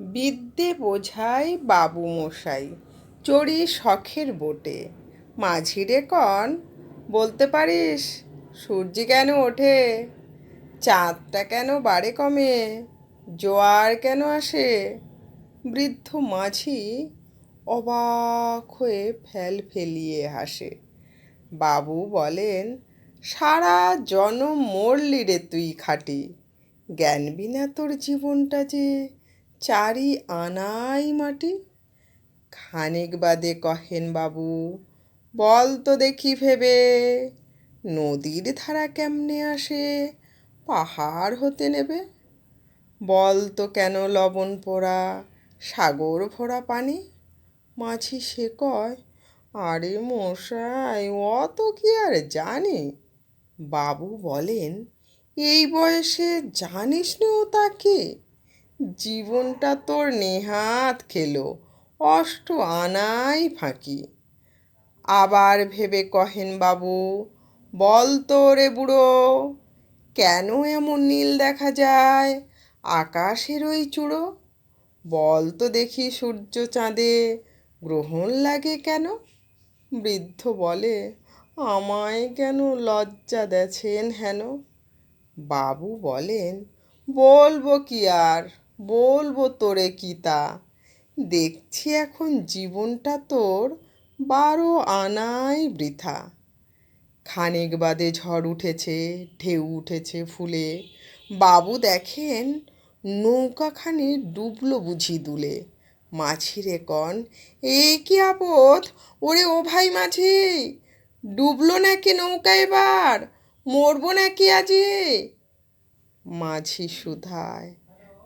বিদ্যে বোঝাই বাবু মশাই, চড়ি শখের বোটে। মাঝিরে কন, বলতে পারিস, সূর্যি কেন ওঠে? চাঁদটা কেন বাড়ে কমে? জোয়ার কেন আসে? বৃদ্ধ মাঝি অবাক হয়ে ফেল ফেলিয়ে হাসে। বাবু বলেন, সারা জনম মরলি রে তুই খাটি। জ্ঞান বিনা তোর জীবনটা যে চারি আনাই মাটি। খানিক বাদে কহেন বাবু, বল তো দেখি ভেবে, নদীর ধারা কেমনে আসে, পাহাড় হতে নেবে? বল তো কেন লবণ পোড়া, সাগর ভরা পানি? মাছি সে কয়, আরে মশাই, অত কি আর জানি? বাবু বলেন, এই বয়সে জানিস নি ও তাকে? জীবনটা তোর নেহাত খেলো, অষ্ট আনাই ফাঁকি। আবার ভেবে কহেন বাবু, বল তো রে বুড়ো, কেন এমন নীল দেখা যায়, আকাশের ওই চূড়ো? বল তো দেখি সূর্য চাঁদে, গ্রহণ লাগে কেন? বৃদ্ধ বলে, আমায় কেন লজ্জা দেছেন হেন? বাবু বলেন, বলব কি আর? বলব তোরে কি তা দেখছি এখন জীবনটা তোর বারো আনাই বৃথা। খানিক বাদে ঝড় উঠেছে, ঢেউ উঠেছে ফুলে। বাবু দেখেন নৌকাখানি ডুবলো বুঝি দুলে। মাঝিরে কন, এ কি আপদ? ওরে ও ভাই মাঝি, ডুবলো নাকি নৌকা এবার? মরবো নাকি আজি মাঝি সুধায়